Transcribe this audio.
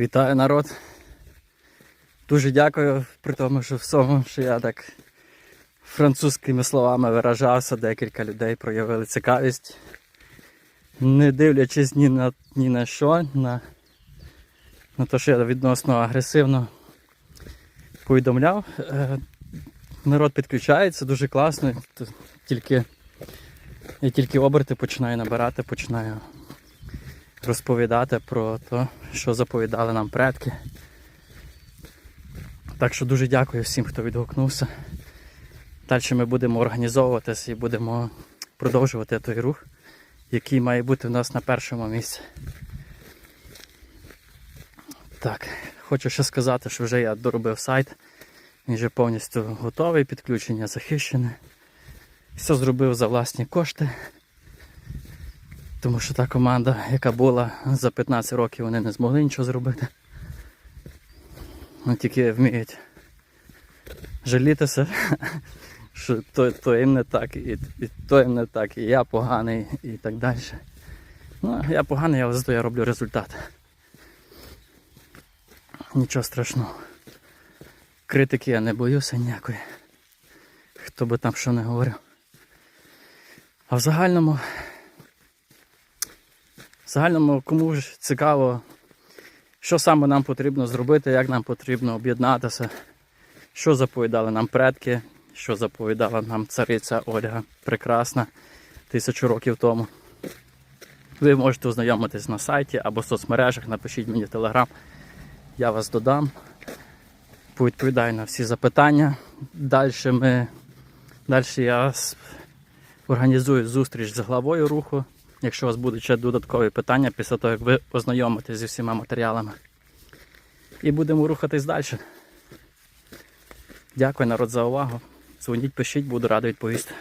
Вітаю народ. Дуже дякую, при тому, що всьому, що я так французькими словами виражався, декілька людей проявили цікавість. Не дивлячись ні на, ні на що, на, на те, що я відносно агресивно повідомляв. Е, Народ підключається, дуже класно. Тільки, я тільки оберти починаю набирати, починаю розповідати про те, що заповідали нам предки. Так що дуже дякую всім, хто відгукнувся. Далі ми будемо організовуватися і будемо продовжувати той рух, який має бути в нас на першому місці. Так, хочу ще сказати, що вже я доробив сайт. Він вже повністю готовий, підключення захищене. Все зробив за власні кошти. Тому що та команда, яка була за 15 років, вони не змогли нічого зробити. Вони тільки вміють жалітися, що то, то їм не так, і, і то їм не так, і я поганий, і так далі. Ну, я поганий, але зато я роблю результат. Нічого страшного. Критики я не боюся ніякої. Хто би там що не говорив. А в загальному в загальному кому ж цікаво, що саме нам потрібно зробити, як нам потрібно об'єднатися, що заповідали нам предки, що заповідала нам цариця Ольга Прекрасна тисячу років тому. Ви можете ознайомитись на сайті або в соцмережах, напишіть мені в телеграм, я вас додам, повідповідаю на всі запитання. Далі ми, далі я організую зустріч з главою руху. Якщо у вас будуть ще додаткові питання після того, як ви ознайомитесь зі всіма матеріалами. І будемо рухатись далі. Дякую народ за увагу. Дзвоніть, пишіть, буду радий відповісти.